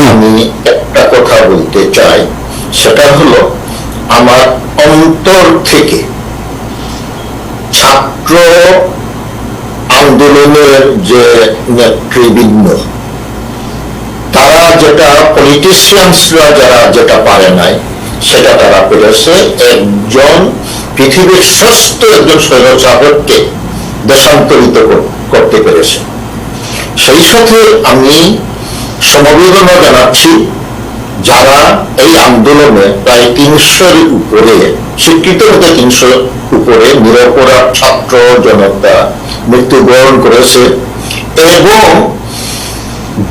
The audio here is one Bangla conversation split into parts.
আমি একটা কথা বলতে চাই। সেটা হলো, আমার অন্তর থেকে ছাত্র আন্দোলনের যে নেতৃবৃন্দ, তারা যেটা পলিটিশিয়ানসরা যারা যেটা পারে নাই, সেটা তারা পেরেছে একজন পৃথিবীর ষষ্ঠ একজন স্বৈরচাপককে দেশান্তরিত করতে পেরেছে। সেই সাথে আমি সমবেদনা জানাচ্ছি যারা এই আন্দোলনে প্রায় তিনশোর উপরে স্বীকৃত হতে তিনশোর উপরে নিরপরাধ ছাত্র জনতা মৃত্যুবরণ করেছে এবং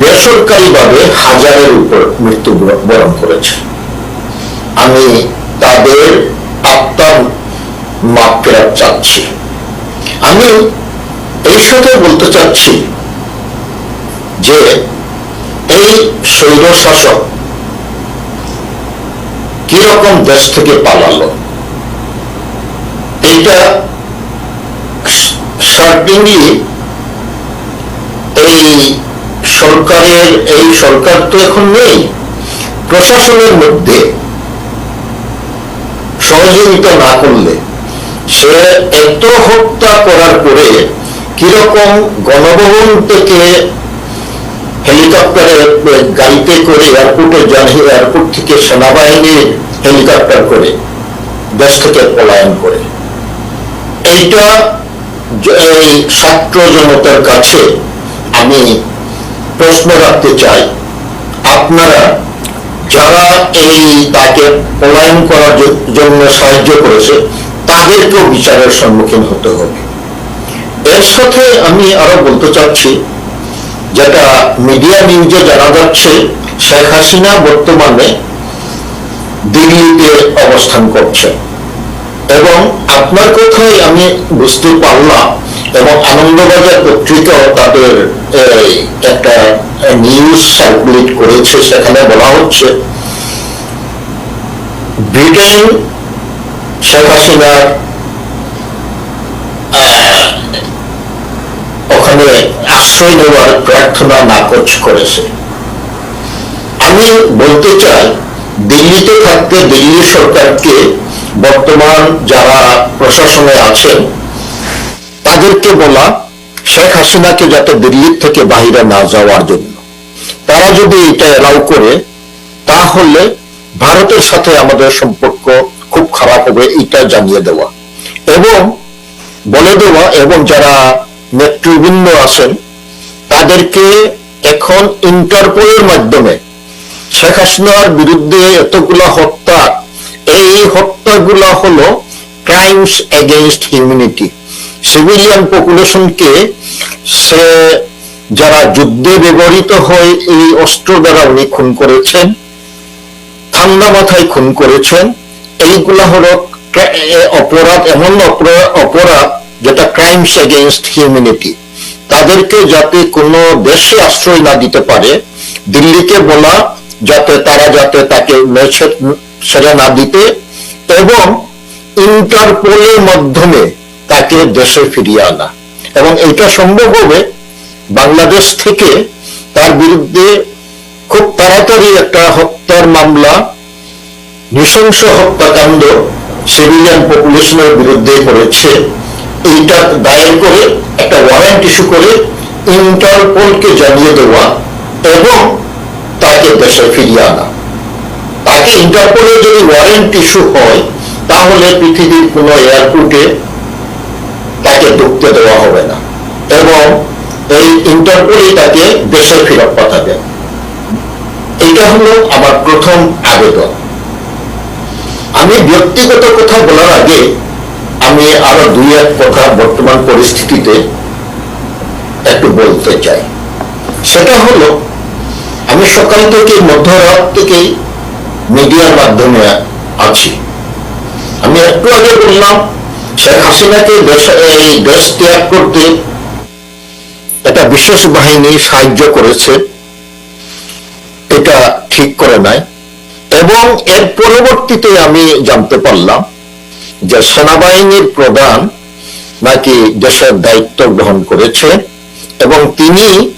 বেসরকারিভাবে হাজারের উপর মৃত্যুবরণ করেছে। আমি তাদের আত্মার মাপ ফেরত চাচ্ছি। আমি এই সাথে বলতে চাচ্ছি যে এই শৈল শাসক কীরকম দেশ থেকে পালালো? এটা সার্টিনলি এই সরকারের, এই সরকার তো এখন নেই। প্রশাসনের মধ্যে সহযোগিতা না করলে সে এত হত্যা করার পরে কীরকম গণভবন থেকে হেলিকপ্টারে গাড়িতে করে এয়ারপোর্টে এয়ারপোর্ট থেকে সেনাবাহিনীর হেলিকপ্টার করে, দেশ থেকে পলায়ন করে। এইটা এই ছাত্র জনতার কাছে আমি প্রশ্ন রাখতে চাই। আপনারা যারা এই তাকে পলায়ন করার জন্য সাহায্য করেছে, তাদেরকেও বিচারের সম্মুখীন হতে হবে। এর সাথে আমি আরও বলতে চাচ্ছি যেটা মিডিয়া নিউজে জানা যাচ্ছে, শেখ হাসিনা বর্তমানে দিল্লিতে অবস্থান করছে। এবং আপনার কথাই আমি বুঝতে পারলাম এবং আনন্দবাজার পত্রিকাও তাদের একটা নিউজ সার্কুলেট করেছে, সেখানে বলা হচ্ছে, ব্রিটেন শেখ হাসিনার ওখানে আশ্রয় নেওয়ার প্রার্থনা নাকচ করেছে। আমি বলতে চাই, দিল্লিতে থাকতে দিল্লি সরকারকে বর্তমান যারা প্রশাসনে আছেন, তাদেরকে বলা শেখ হাসিনাকে যাতে দিল্লির থেকে বাহিরে না যাওয়ার জন্য। তারা যদি এটা এলাও করে, তাহলে ভারতের সাথে আমাদের সম্পর্ক খুব খারাপ হবে, এটা জানিয়ে দেওয়া। এবং বলে দেওয়া, এবং যারা নেতৃবৃন্দ আছেন, তাদেরকে এখন ইন্টারপোলের মাধ্যমে শেখ হাসিনার বিরুদ্ধে এতগুলা হত্যা, এই হত্যাগুলা হলো ক্রাইমস এগেইনস্ট হিউম্যানিটি সিভিলিয়ান পপুলেশনকে সে যারা যুদ্ধে ব্যবহৃত হয়, এই অস্ত্র দ্বারা উনি খুন করেছেন, ঠান্ডা মাথায় খুন করেছেন। এইগুলা হলো অপরাধ, এমন অপরা- অপরাধ যেটা ক্রাইমস এগেইনস্ট হিউম্যানিটি তাদেরকে যাতে কোনো দেশে আশ্রয় না দিতে পারে, দিল্লিকে বলা যাতে তারা যাতে তাকে ছেড়ে না দিতে, এবং ইন্টারপোলের মাধ্যমে তাকে দেশে ফিরিয়ে আনা। এবং এটা সম্ভব হবে বাংলাদেশ থেকে তার বিরুদ্ধে খুব তাড়াতাড়ি একটা হত্যার মামলা, নৃশংস হত্যাকাণ্ড সিভিলিয়ান পপুলেশনের বিরুদ্ধে করেছে। এইটা দায়ের করে, একটা ওয়ারেন্ট ইস্যু করে ইন্টারপোলকে জানিয়ে দেওয়া এবং তাকে দেশে ফিরিয়ে আনা। তাকে ইন্টারপোলে যদি ওয়ারেন্ট ইস্যু হয়, তাহলে পৃথিবীর কোনো এয়ারপোর্টে তাকে ঢুকতে দেওয়া হবে না। এবং এই ইন্টারপোলই তাকে দেশে ফেরত পাঠাবে। এটা হলো আমার প্রথম আবেদন। আমি ব্যক্তিগত কথা বলার আগে আমি আরও দুই, এক কথা বর্তমান পরিস্থিতিতে একটু বলতে চাই। সেটা হলো, আমি সকাল থেকে মধ্যরাত থেকেই মিডিয়ার মাধ্যমে আছি। আমি একটু আগে বললাম, শেখ হাসিনাকে এই দেশ ত্যাগ করতে একটা বিশেষ বাহিনী সাহায্য করেছে। এটা ঠিক করে নাই। এবং এর পরবর্তীতে আমি জানতে পারলাম যে সেনাবাহিনীর প্রধান নাকি দেশের দায়িত্ব গ্রহণ করেছে এবং তিনি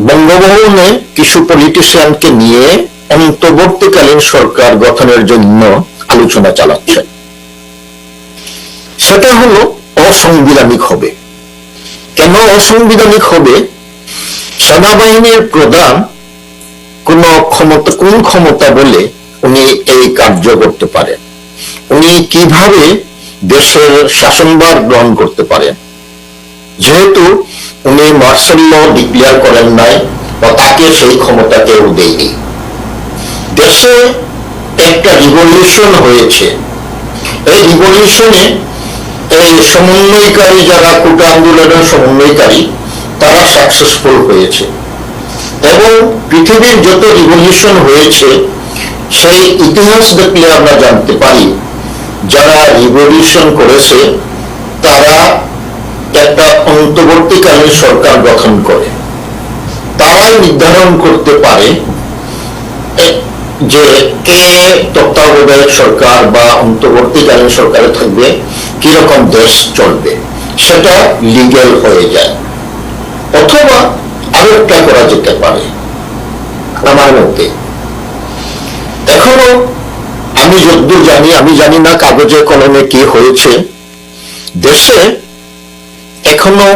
বঙ্গভবনে কিছু পলিটিশিয়ানকে নিয়ে অন্তর্বর্তীকালীন সরকার গঠনের জন্য আলোচনা চালাচ্ছে। সেটা হলো অসাংবিধানিক হবে। কেন অসাংবিধানিক হবে? সেনাবাহিনীর প্রধান কোন ক্ষমতা কোন ক্ষমতা বলে উনি এই কার্য করতে পারেন? উনি কীভাবে দেশের শাসনভার গ্রহণ করতে পারেন? যেহেতু উনি মার্শাল ল ডিক্লেয়ার করেন নাই বা তাকে সেই ক্ষমতা কেউ দেয়নি। দেশে একটা রিভলিউশন হয়েছে। এই রিভলিউশনে এই সমন্বয়কারী যারা কোটা আন্দোলনের সমন্বয়কারী, তারা সাকসেসফুল হয়েছে। এবং পৃথিবীর যত রিভলিউশন হয়েছে সেই ইতিহাস দেখলে আমরা জানতে পারি, যারা রিভলিউশন করেছে, তারা একটা অন্তর্বর্তীকালীন সরকার গঠন করে। তারাই নির্ধারণ করতে পারে যে কে তত্ত্বাবধায়ক সরকার বা অন্তর্বর্তীকালীন সরকারে থাকবে, কীরকম দেশ চলবে, সেটা লিগেল হয়ে যায়। অথবা আরও একটা করা যেতে পারে, আমার মতে। এখনও আমি যদ্দূর জানি, আমি জানি না কাগজে কলমে কি হয়েছে। দেশে এখনও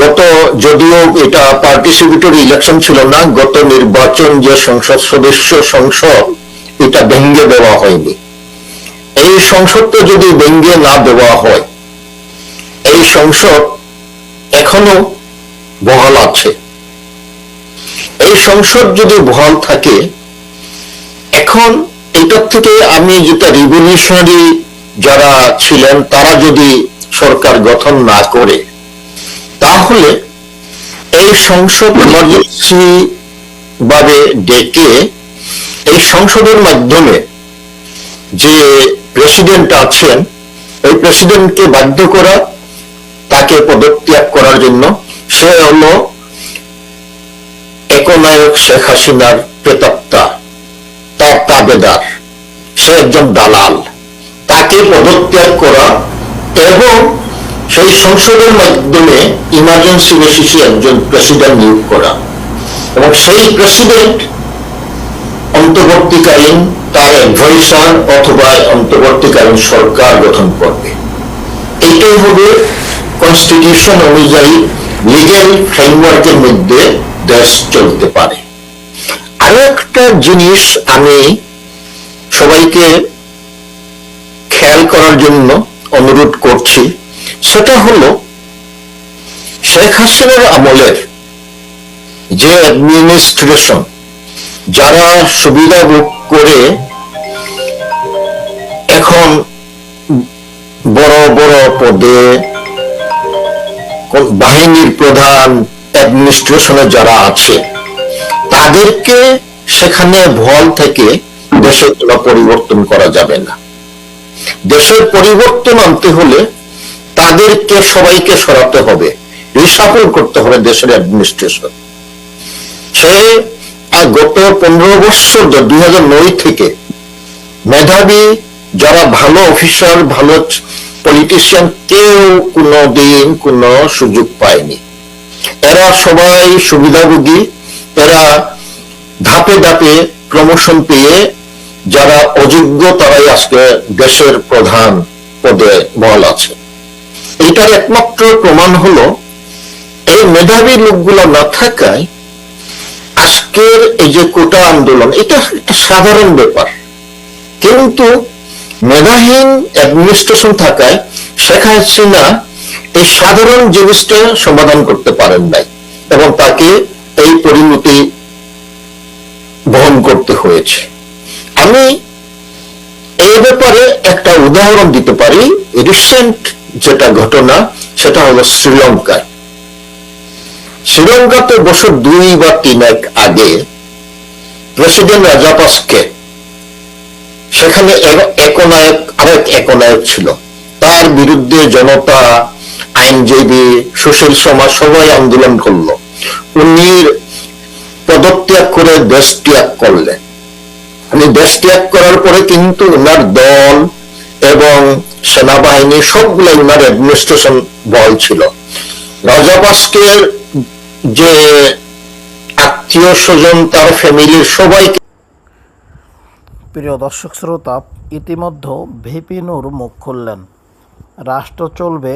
গত, যদিও এটা পার্টিসিপেটরি ইলেকশন ছিল না, গত নির্বাচন যে সংসদ সদস্য সংসদ, এটা ভেঙ্গে দেওয়া হয়নি। এই সংসদটা যদি ভেঙ্গে না দেওয়া হয়, এই সংসদ এখনও বহাল আছে। এই সংসদ যদি বহাল থাকে এখন এটার থেকে আমি যেটা রিভলিউশনারি যারা ছিলেন, তারা যদি সরকার গঠন না করে, তাহলে এই সংসদ ইমার্জেন্সি ভাবে ডেকে এই সংসদের মাধ্যমে যে প্রেসিডেন্ট আছেন, ওই প্রেসিডেন্টকে বাধ্য করা, তাকে পদত্যাগ করার জন্য সে হলো একনায়ক শেখ হাসিনার প্রেতাত্মা। তার তাবেদার সে একজন দালাল। তাকে পদত্যাগ করা এবং সেই সংসদের মাধ্যমে ইমার্জেন্সি বেসিসে একজন প্রেসিডেন্ট নিয়োগ করা। এবং সেই প্রেসিডেন্ট অন্তর্বর্তীকালীন তার অ্যাডভাইসার অথবা অন্তর্বর্তীকালীন সরকার গঠন করবে। এটাই হবে কনস্টিটিউশন অনুযায়ী লিগেল ফ্রেমওয়ার্কের মধ্যে দেশ চলতে পারে। আরও একটা জিনিস আমি সবাইকে খেয়াল করার জন্য অনুরোধ করছি। সেটা হলো, শেখ হাসিনার আমলের যে অ্যাডমিনিস্ট্রেশন যারা সুবিধা ভোগ করে এখন বড় বড় পদে বাহিনীর প্রধান অ্যাডমিনিস্ট্রেশনে যারা আছে, তাদেরকে সেখানে ভল থেকে দেশের কোনো পরিবর্তন করা যাবে না। দেশের পরিবর্তন আনতে হলে তাদেরকে, সবাইকে সরাতে হবে। রিসাফল করতে হবে দেশের অ্যাডমিনিস্ট্রেশন সে গত পনেরো বছর দুই হাজার নয় থেকে মেধাবী যারা ভালো অফিসার ভালো পলিটিশিয়ান কেউ কোনো দিন কোনো সুযোগ পায়নি। এরা সবাই সুবিধাভোগী, এরা ধাপে ধাপে প্রমোশন পেয়ে যারা অযোগ্য, তারাই আজকে দেশের প্রধান পদে বল আছে। এটার একমাত্র প্রমাণ হলো, এই মেধাবী লোকগুলো না থাকায় আজকের এই যে কোটা আন্দোলন, এটা একটা সাধারণ ব্যাপার। কিন্তু মেধাহীন অ্যাডমিনিস্ট্রেশন থাকায় শেখ হাসিনা এই সাধারণ জিনিসটা সমাধান করতে পারেন নাই এবং তাকে এই পরিণতি বহন করতে হয়েছে। আমি এই ব্যাপারে একটা উদাহরণ দিতে পারি। রিসেন্ট যেটা ঘটনা, সেটা হলো শ্রীলঙ্কায় শ্রীলঙ্কাতে বছর দুই বা তিন এক আগে প্রেসিডেন্ট রাজাপাসকে সেখানে একনায়ক, আরেক একনায়ক ছিল। তার বিরুদ্ধে জনতা, আইনজীবী, সুশীল সমাজ সবাই আন্দোলন করল। উনি পদত্যাগ করে দেশ ত্যাগ করলেন। দেশ ত্যাগ করার পরে কিন্তু ওনার দল এবং সেনাবাহিনী সবগুলো ওনার অ্যাডমিনিস্ট্রেশন বল ছিল। রাজাপাসকের যে আত্মীয় স্বজন, তার ফ্যামিলির সবাইকে প্রিয় দর্শক শ্রোতা, ইতিমধ্যে ভিপি নূর মুখ খুললেন। রাষ্ট্র চলবে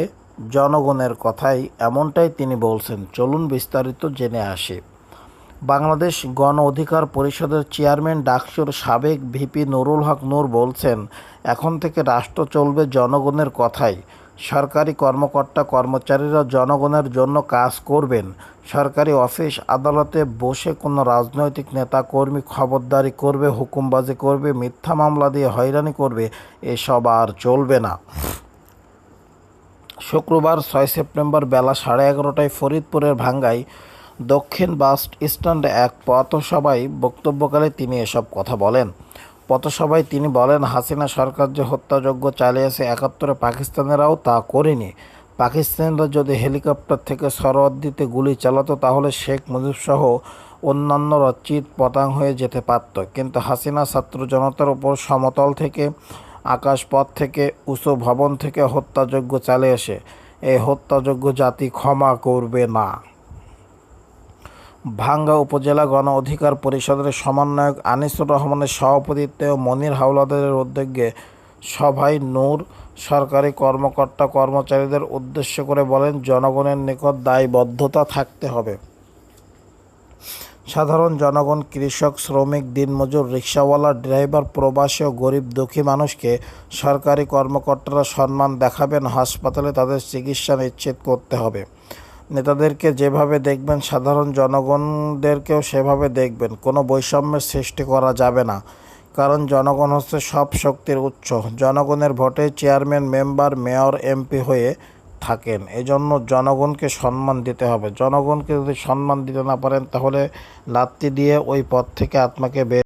জনগণের কথাই এমনটাই তিনি বলছেন। চলুন বিস্তারিত জেনে আসি। বাংলাদেশ গণ অধিকার পরিষদের চেয়ারম্যান, ডাকসুর সাবেক ভিপি নুরুল হক নূর বলছেন, এখন থেকে রাষ্ট্র চলবে জনগণের কথাই। সরকারি কর্মকর্তা কর্মচারীরা জনগণের জন্য কাজ করবেন। সরকারি অফিস আদালতে বসে কোনো রাজনৈতিক নেতা কর্মী খবরদারি করবে, হুকুমবাজি করবে, মিথ্যা মামলা দিয়ে হয়রানি করবে, এসব আর চলবে না। শুক্রবার ছয় সেপ্টেম্বর বেলা সাড়ে এগারোটায় ফরিদপুরের ভাঙ্গায় দক্ষিণ বাস স্ট্যান্ডে এক পথসভায় বক্তব্যকালে তিনি এসব কথা বলেন। পথসভায় তিনি বলেন, হাসিনা সরকার যে হত্যাযজ্ঞ চালিয়েছে, একাত্তরে পাকিস্তানেরাও তা করেনি। পাকিস্তানিরা যদি হেলিকপ্টার থেকে সরওয়ার্দিতে গুলি চালাতো, তাহলে শেখ মুজিবসহ অন্যান্যরা চিত পতাং হয়ে যেতে পারত। কিন্তু হাসিনা ছাত্র জনতার উপর সমতল থেকে, আকাশপথ থেকে, উঁচু ভবন থেকে হত্যাযজ্ঞ চালিয়েছে এই হত্যাযজ্ঞ জাতি ক্ষমা করবে না। ভাঙ্গা উপজেলা গণ অধিকার পরিষদের সমন্বয়ক আনিসুর রহমানের সভাপতিত্বে ও মনির হাওলাদারের উদ্যোগে সভায় নূর সরকারি কর্মকর্তা কর্মচারীদের উদ্দেশ্য করে বলেন, জনগণের নিকট দায়বদ্ধতা থাকতে হবে। সাধারণ জনগণ, কৃষক, শ্রমিক, দিনমজুর, রিক্সাওয়ালা, ড্রাইভার, প্রবাসী ও গরিব, দুঃখী মানুষকে সরকারি কর্মকর্তারা সম্মান দেখাবেন। হাসপাতালে তাদের চিকিৎসা নিশ্চিত করতে হবে। নেতাদেরকে যেভাবে দেখবেন, সাধারণ জনগণদেরকেও সেভাবে দেখবেন। কোনো বৈষম্যের সৃষ্টি করা যাবে না। কারণ জনগণ হচ্ছে সব শক্তির উৎস। জনগণের ভোটে চেয়ারম্যান, মেম্বার, মেয়র, এমপি হয়ে থাকেন। এজন্য জনগণকে সম্মান দিতে হবে। জনগণকে যদি সম্মান দিতে না পারেন, তাহলে লাত্তি দিয়ে ওই পদ থেকে আত্মাকে বের